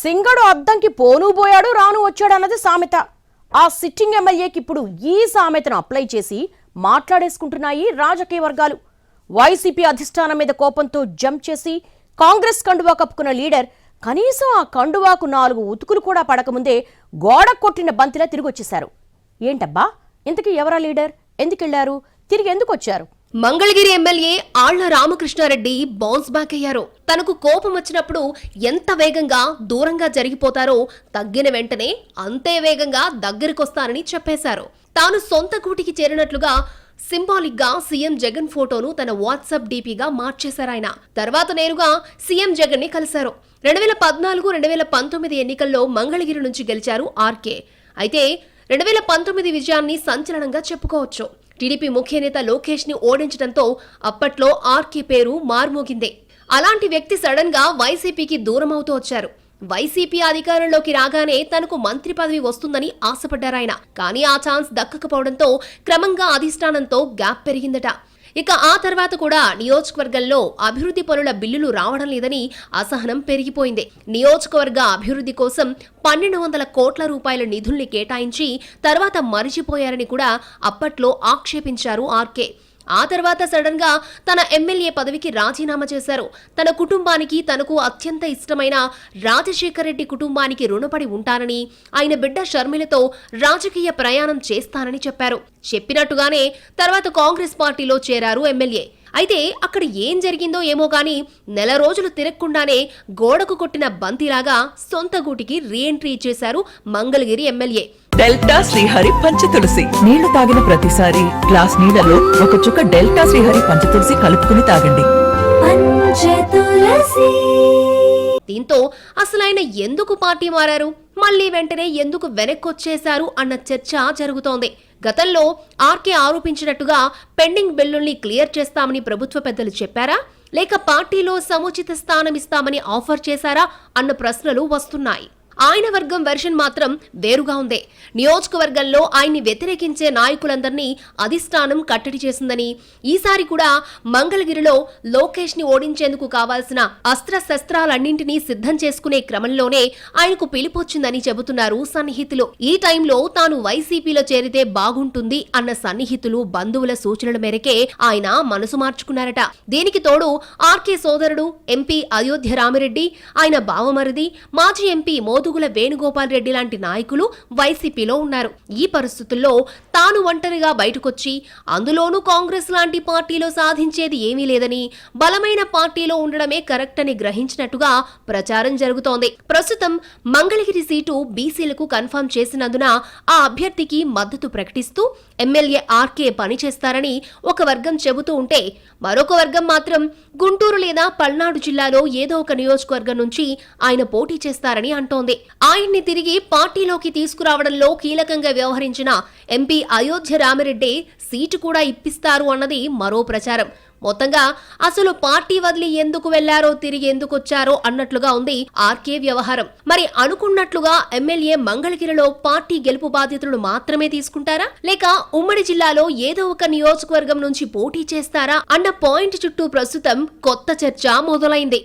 సింగడు అద్దంకి పోను పోయాడు రాను వచ్చాడు అన్నది సామెత. ఆ సిట్టింగ్ ఎమ్మెల్యేకి ఇప్పుడు ఈ సామెతను అప్లై చేసి మాట్లాడేసుకుంటున్నాయి రాజకీయ వర్గాలు. వైసీపీ అధిష్టానం మీద కోపంతో జంప్ చేసి కాంగ్రెస్ కండువా కప్పుకున్న లీడర్ కనీసం ఆ కండువాకు నాలుగు ఉతుకులు కూడా పడకముందే గోడ కొట్టిన బంతిలా తిరిగి వచ్చేశారు ఏంటబ్బా? ఇంతకీ ఎవరా లీడర్? ఎందుకెళ్ళారు? తిరిగి ఎందుకు వచ్చారు మంగళగిరి ఎమ్మెల్యే ఆళ్ళ రామకృష్ణారెడ్డి బౌన్స్ బ్యాక్ అయ్యారు. తనకు కోపం వచ్చినప్పుడు ఎంత వేగంగా దూరంగా జరిగిపోతారో తగ్గిన వెంటనే అంతే వేగంగా దగ్గరికొస్తానని చెప్పేశారు. తాను సొంత కూటికి చేరినట్లుగా సింబాలిక్గా సీఎం జగన్ ఫోటోను తన వాట్సాప్ డీపీగా మార్చేశారాయన తర్వాత నేరుగా సీఎం జగన్ని కలిశారు. రెండు వేల పద్నాలుగు రెండు వేల పంతొమ్మిది ఎన్నికల్లో మంగళగిరి నుంచి గెలిచారు ఆర్కే. అయితే రెండు వేల పంతొమ్మిది విజయాన్ని సంచలనంగా చెప్పుకోవచ్చు. టీడీపీ ముఖ్య నేత లోకేష్ని ఓడించడంతో అప్పట్లో ఆర్కే పేరు మార్మోగిందే. అలాంటి వ్యక్తి సడన్గా వైసీపీకి దూరమవుతూ వచ్చారు. వైసీపీ అధికారంలోకి రాగానే తనకు మంత్రి పదవి వస్తుందని ఆశపడ్డారాయన. కానీ ఆ ఛాన్స్ దక్కకపోవడంతో క్రమంగా అధిష్టానంతో గ్యాప్ పెరిగిందట. ఇక ఆ తర్వాత కూడా నియోజకవర్గంలో అభివృద్ధి పనుల బిల్లులు రావడం లేదని అసహనం పెరిగిపోయింది. నియోజకవర్గ అభివృద్ధి కోసం పన్నెండు వందల కోట్ల రూపాయల నిధుల్ని కేటాయించి తర్వాత మరిచిపోయారని కూడా అప్పట్లో ఆక్షేపించారు ఆర్కే. ఆ తర్వాత సడన్గా తన ఎమ్మెల్యే పదవికి రాజీనామా చేశారు. తన కుటుంబానికి తనకు అత్యంత ఇష్టమైన రాజశేఖర రెడ్డి కుటుంబానికి రుణపడి ఉంటానని ఆయన బిడ్డ షర్మిలతో రాజకీయ ప్రయాణం చేస్తానని చెప్పారు. చెప్పినట్టుగానే తర్వాత కాంగ్రెస్ పార్టీలో చేరారు ఎమ్మెల్యే. అయితే అక్కడ ఏం జరిగిందో ఏమో గాని నెల రోజులు తిరగకుండానే గోడకు కొట్టిన బంతిలాగా సొంత గూటికి రీఎంట్రీ ఇచ్చేశారు మంగళగిరి ఎమ్మెల్యే. డెల్టా శ్రీహరి పంచతులసి. నీళ్ళు తాగిన ప్రతిసారి గ్లాస్ నీళ్ళలో ఒక చుక్క డెల్టా శ్రీహరి పంచతులసి కలుపుకుని తాగండి. పంచతులసి. దీంతో అసలు ఆయన ఎందుకు పార్టీ మారారు? మళ్ళీ వెంటనే ఎందుకు వెనక్కొచ్చేశారు అన్న చర్చ జరుగుతోంది. గతంలో ఆర్కే ఆరోపించినట్టుగా పెండింగ్ బిల్లుల్ని క్లియర్ చేస్తామని ప్రభుత్వ పెద్దలు చెప్పారా? లేక పార్టీలో సముచిత స్థానం ఇస్తామని ఆఫర్ చేశారా? అన్న ప్రశ్నలు వస్తున్నాయి. ఆయన వర్గం వెర్షన్ మాత్రం వేరుగా ఉంది. నియోజకవర్గంలో ఆయన్ని వ్యతిరేకించే నాయకులందరినీ అధిష్టానం కట్టడి చేసిందని ఈసారి కూడా మంగళగిరిలో లోకేష్ని ఓడించేందుకు కావాల్సిన అస్త్ర శస్త్రాలన్నింటినీ సిద్ధం చేసుకునే క్రమంలోనే ఆయనకు పిలుపొచ్చిందని చెబుతున్నారు సన్నిహితులు. ఈ టైంలో తాను వైసీపీలో చేరితే బాగుంటుంది అన్న సన్నిహితులు బంధువుల సూచనల మేరకే ఆయన మనసు మార్చుకున్నారట. దీనికి తోడు ఆర్కే సోదరుడు ఎంపీ అయోధ్య రామిరెడ్డి ఆయన బావమరిది మాజీ ఎంపీ మోదుగుల వేణుగోపాల్ రెడ్డి లాంటి నాయకులు వైసీపీలో ఉన్నారు. ఈ పరిస్థితుల్లో తాను ఒంటరిగా బయటకొచ్చి అందులోనూ కాంగ్రెస్ లాంటి పార్టీలో సాధించేది ఏమీ లేదని బలమైన పార్టీలో ఉండడమే కరెక్ట్ అని గ్రహించినట్టుగా ప్రచారం జరుగుతోంది. ప్రస్తుతం మంగళగిరి సీటు బీసీలకు కన్ఫర్మ్ చేసినందున ఆ అభ్యర్థికి మద్దతు ప్రకటిస్తూ ఎమ్మెల్యే ఆర్కే పనిచేస్తారని ఒక వర్గం చెబుతూ ఉంటే మరొక వర్గం మాత్రం గుంటూరు లేదా పల్నాడు జిల్లాలో ఏదో ఒక నియోజకవర్గం నుంచి ఆయన పోటీ చేస్తారని అంటోంది. ఆయన్ని తిరిగి పార్టీలోకి తీసుకురావడంలో కీలకంగా వ్యవహరించిన ఎంపీ అయోధ్య రామిరెడ్డి సీటు కూడా ఇప్పిస్తారు అన్నది మరో ప్రచారం. మొత్తంగా అసలు పార్టీ వదిలి ఎందుకు వెళ్ళారో తిరిగి ఎందుకు వచ్చారో అన్నట్లుగా ఉంది ఆర్కే వ్యవహారం. మరి అనుకున్నట్లుగా ఎమ్మెల్యే మంగళగిరిలో పార్టీ గెలుపు బాధ్యతలు మాత్రమే తీసుకుంటారా? లేక ఉమ్మడి జిల్లాలో ఏదో ఒక నియోజకవర్గం నుంచి పోటీ చేస్తారా? అన్న పాయింట్ చుట్టూ ప్రస్తుతం కొత్త చర్చ మొదలైంది.